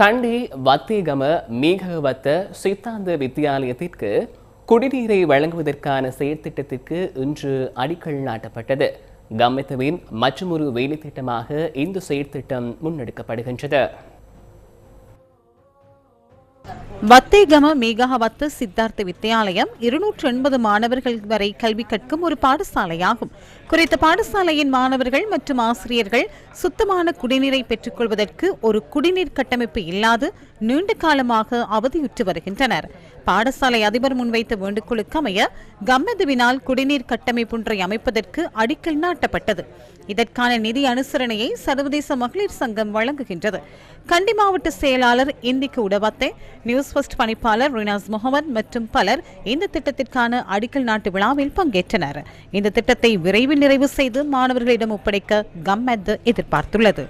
கண்டி வத்தேகம மீகவத்த சித்தாந்த வித்தியாலயத்திற்கு குடிநீரை வழங்குவதற்கான செயற்திட்டத்திற்கு இன்று அடிக்கல் நாட்டப்பட்டது. கம்மெத்தவின் மற்றொரு வேலைத்திட்டமாக இந்த செயற்திட்டம் முன்னெடுக்கப்படுகின்றது. வத்தேகம மேகாவத்த சித்தார்த்த வித்தியாலயம் இருநூற்று எண்பது மாணவர்கள் வரை கல்வி கற்கும் ஒரு பாடசாலையாகும். குறித்த பாடசாலையின் மாணவர்கள் மற்றும் ஆசிரியர்கள் சுத்தமான குடிநீரை பெற்றுக்கொள்வதற்கு ஒரு குடிநீர் கட்டமைப்பு இல்லாது நீண்ட காலமாக அவதியுற்று வருகின்றனர். பாடசாலை அதிபர் முன்வைத்த வேண்டுகோளுக்கு அமைய கம்மதுவினால் குடிநீர் கட்டமைப்பொன்றை அமைப்பதற்கு அடிக்கல் நாட்டப்பட்டது. இதற்கான நிதி அனுசரணையை சர்வதேச மகளிர் சங்கம் வழங்குகின்றது. கண்டி மாவட்ட செயலாளர் இந்திக்கு உடவத்தே நியூஸ் ஃபர்ஸ்ட் பணிப்பாளர் ரினாஸ் முகமது மற்றும் பலர் இந்த திட்டத்திற்கான அடிக்கல் நாட்டு விழாவில் பங்கேற்றனர். இந்த திட்டத்தை விரைவில் நிறைவு செய்து மாணவர்களிடம் ஒப்படைக்க கம்மெத் எதிர்பார்த்துள்ளது.